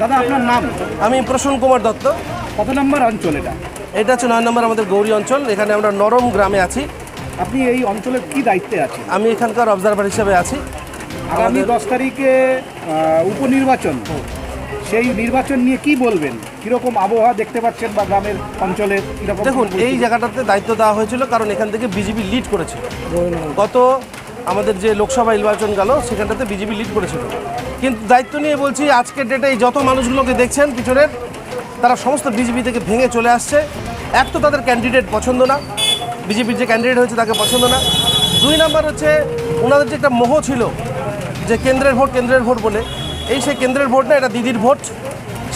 দাদা আপনার নাম? আমি প্রসন্ন কুমার দত্ত। কত নম্বর অঞ্চল এটা? এটা হচ্ছে নয় নম্বর আমাদের গৌরী অঞ্চল। এখানে আমরা নরম গ্রামে আছি। আপনি এই অঞ্চলের কি দায়িত্বে আছেন? আমি এখানকার অবজারভার হিসেবে আছি। আগামী দশ তারিখে উপনির্বাচন। সেই নির্বাচন নিয়ে কি বলবেন? কীরকম আবহাওয়া দেখতে পাচ্ছেন বা গ্রামের অঞ্চলে দেখুন এই জায়গাটাতে দায়িত্ব দেওয়া হয়েছিল কারণ এখান থেকে বিজেপি লিড করেছিল গত আমাদের যে লোকসভা নির্বাচন গেল, সেখানটাতে বিজেপি লিড করেছিল। কিন্তু দায়িত্ব নিয়ে বলছি, আজকের ডেটে এই যত মানুষগুলোকে দেখছেন, পিছনের, তারা সমস্ত বিজেপি থেকে ভেঙে চলে আসছে। এক তো তাদের ক্যান্ডিডেট পছন্দ না। বিজেপির যে ক্যান্ডিডেট হয়েছে, তাকে পছন্দ না। দুই নাম্বার হচ্ছে, ওনাদের যে একটা মোহ ছিল, যে কেন্দ্রের ভোট কেন্দ্রের ভোট বলে, এই সেই কেন্দ্রের ভোট না, এটা দিদির ভোট।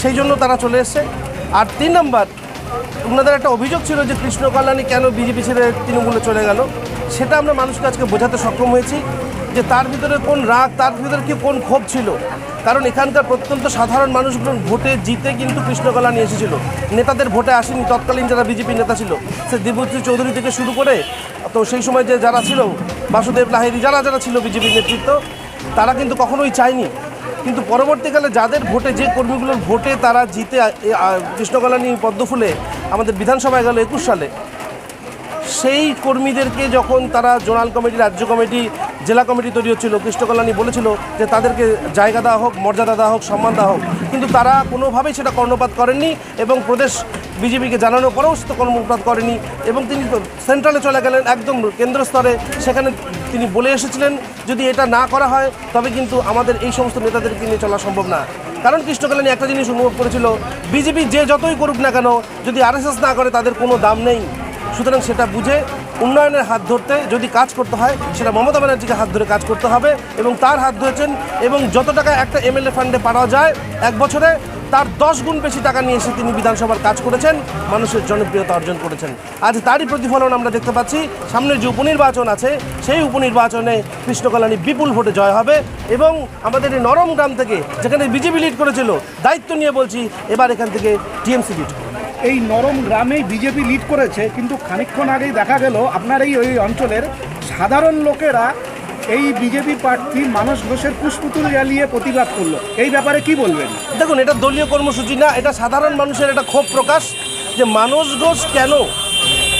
সেই জন্য তারা চলে এসছে। আর তিন নাম্বার ওনাদের একটা অভিযোগ ছিল যে কৃষ্ণ কল্যাণী কেন বিজেপি ছেড়ে তৃণমূলে চলে গেল? সেটা আমরা মানুষকে আজকে বোঝাতে সক্ষম হয়েছি যে তার ভিতরে কোন রাগ, তার ভিতরে কি কোন ক্ষোভ ছিল? কারণ এখানকার প্রত্যন্ত সাধারণ মানুষগুলো ভোটে জিতে কিন্তু কৃষ্ণ কল্যাণী এসেছিল। নেতাদের ভোটে আসেনি, তৎকালীন যারা বিজেপি নেতা ছিল, সে দেবশ্রী চৌধুরী থেকে শুরু করে, তো সেই সময় যে যারা ছিল, বাসুদেব লাহিরি যারা যারা ছিল বিজেপির নেতৃত্ব, তারা কিন্তু কখনোই চায়নি কিন্তু পরবর্তীকালে যাদের ভোটে, যে কর্মীগুলোর ভোটে তারা জিতে কৃষ্ণকলানি পদ্মফুলে আমাদের বিধানসভায় গেল একুশ সালে, সেই কর্মীদেরকে যখন তারা জোনাল কমিটি, রাজ্য কমিটি, জেলা কমিটি তৈরি হচ্ছিল, কৃষ্ণকল্যাণী বলেছিল যে তাদেরকে জায়গা দেওয়া হোক, মর্যাদা দেওয়া হোক, সম্মান দেওয়া হোক, কিন্তু তারা কোনোভাবেই সেটা কর্ণপাত করেননি এবং প্রদেশ বিজেপিকে জানানোর পরেও সেটা কর্ণপাত করেনি এবং তিনি তো সেন্ট্রালে চলে গেলেন একদম কেন্দ্র স্তরে। সেখানে তিনি বলে এসেছিলেন, যদি এটা না করা হয়, তবে কিন্তু আমাদের এই সমস্ত নেতাদেরকে নিয়ে চলা সম্ভব না। কারণ কৃষ্ণকল্যাণী একটা জিনিস অনুভব করেছিল, বিজেপি যে যতই করুক না কেন, যদি আরএসএস না করে, তাদের কোনো দাম নেই। সুতরাং সেটা বুঝে উন্নয়নের হাত ধরতে যদি কাজ করতে হয়, সেটা মমতা ব্যানার্জিকে হাত ধরে কাজ করতে হবে এবং তার হাত ধরেছেন এবং যত টাকা একটা এমএলএ ফান্ডে পাওয়া যায়, এক বছরে তার দশ গুণ বেশি টাকা নিয়ে এসে তিনি বিধানসভার কাজ করেছেন, মানুষের জনপ্রিয়তা অর্জন করেছেন। আজ তারই প্রতিফলন আমরা দেখতে পাচ্ছি। সামনের যে উপনির্বাচন আছে, সেই উপনির্বাচনে কৃষ্ণকল্যাণী বিপুল ভোটে জয় হবে এবং আমাদের এই নরম গ্রাম থেকে, যেখানে বিজেপি লিড করেছিল, দায়িত্ব নিয়ে বলছি, এবার এখান থেকে টিএমসি লিড এই নরম গ্রামেই বিজেপি লিড করেছে, কিন্তু খানিকক্ষণ আগেই দেখা গেল, আপনার এই ওই অঞ্চলের সাধারণ লোকেরা এই বিজেপি প্রার্থী মানস ঘোষের পুষ্পুতুল জ্বালিয়ে প্রতিবাদ করল। এই ব্যাপারে কি বলবেন? দেখুন, এটা দলীয় কর্মসূচি না, এটা সাধারণ মানুষের একটা ক্ষোভ প্রকাশ যে মানস ঘোষ কেন?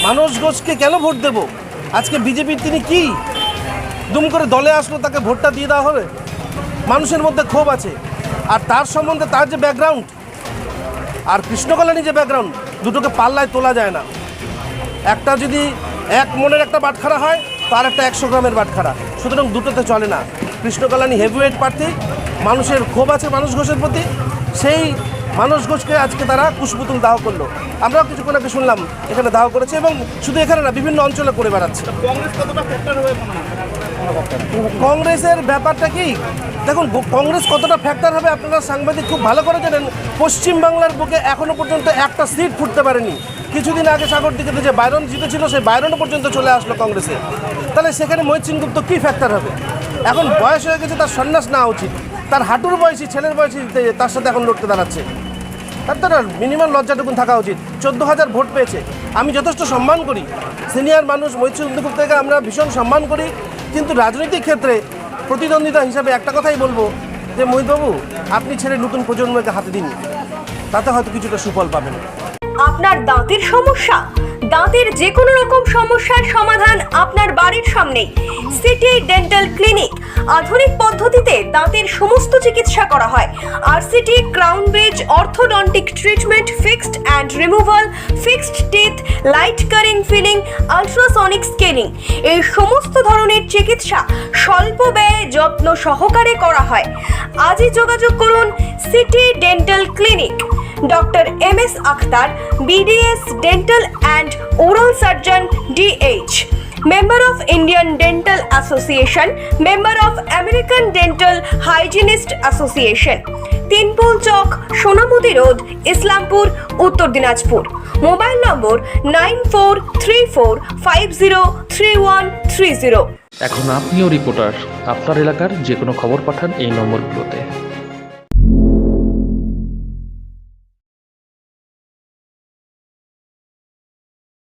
মানস ঘোষকে কেন ভোট দেব? আজকে বিজেপির তিনি কি? দুম করে দলে আসলো, তাকে ভোটটা দিয়ে দেওয়া হবে? মানুষের মধ্যে ক্ষোভ আছে। আর তার সম্বন্ধে তার যে ব্যাকগ্রাউন্ড আর কৃষ্ণকল্যাণী যে ব্যাকগ্রাউন্ড দুটোকে পাল্লায় তোলা যায় না। একটা যদি এক মনের একটা বাটখারা হয় তার একটা একশো গ্রামের বাটখারা সুতরাং দুটোতে চলে না। কৃষ্ণকল্যাণী হেভিওয়েট প্রার্থী মানুষের ক্ষোভ আছে মানুষ ঘোষের প্রতি সেই মানুষ ঘোষকে আজকে তারা কুশপুতুল দাহ করল। আমরাও কিছুক্ষণ আগে শুনলাম এখানে দাহ করেছে এবং শুধু এখানে না বিভিন্ন অঞ্চলে করে বেড়াচ্ছে। কংগ্রেসের ব্যাপারটা কি? দেখুন কংগ্রেস কতটা ফ্যাক্টর হবে আপনারা সাংবাদিক খুব ভালো করে জানেন পশ্চিমবাংলার বুকে এখনও পর্যন্ত একটা সিট ফুটতে পারেনি। কিছুদিন আগে সাগর দিকে যে বাইরন জিতেছিল, সেই বাইরনও পর্যন্ত চলে আসলো কংগ্রেসে। তাহলে সেখানে মহিত গুপ্ত কী ফ্যাক্টর হবে? এখন বয়স হয়ে গেছে, তার সন্ন্যাস নেওয়া উচিত। তার হাঁটুর বয়সী, ছেলের বয়সী তার সাথে এখন লড়তে দাঁড়াচ্ছে। তার তো মিনিমাম লজ্জাটুকুন থাকা উচিত। চোদ্দ হাজার ভোট পেয়েছে। আমি যথেষ্ট সম্মান করি। সিনিয়র মানুষ মৈত্রী গুপ্তকে আমরা ভীষণ সম্মান করি। কিন্তু রাজনৈতিক ক্ষেত্রে প্রতিদ্বন্দ্বিতা হিসাবে একটা কথাই বলব যে, মোহিতবাবু, আপনি ছেড়ে নতুন প্রজন্মকে হাতে দিন তাতে হয়তো কিছুটা সুফল পাবেন। আপনার দাঁতের সমস্যা? দাঁতের যে কোনো রকম সমস্যার সমাধান আপনার বাড়ির সামনেই সিটি ডেন্টাল ক্লিনিক। আধুনিক পদ্ধতিতে দাঁতের সমস্ত চিকিৎসা করা হয়। আর city crown bridge, orthodontic treatment, fixed and removal, fixed teeth, light curing filling, ultrasonic scanning এই সমস্ত ধরনের চিকিৎসা স্বল্প ব্যয়ে যত্ন সহকারে করা হয়। আজই যোগাযোগ করুন City Dental Clinic. Doctor M S Akhtar BDS dental and oral surgeon DH member of Indian Dental Association member of American Dental Hygienist Association Tinpul Chak Sonamati road, Islampur, Uttar Dinajpur. Mobile number nine four three four five zero three one three zero. এখন আপনিও reporter. আপনার এলাকার যে কোনো খবর পাঠান এই নম্বরগুলোতে।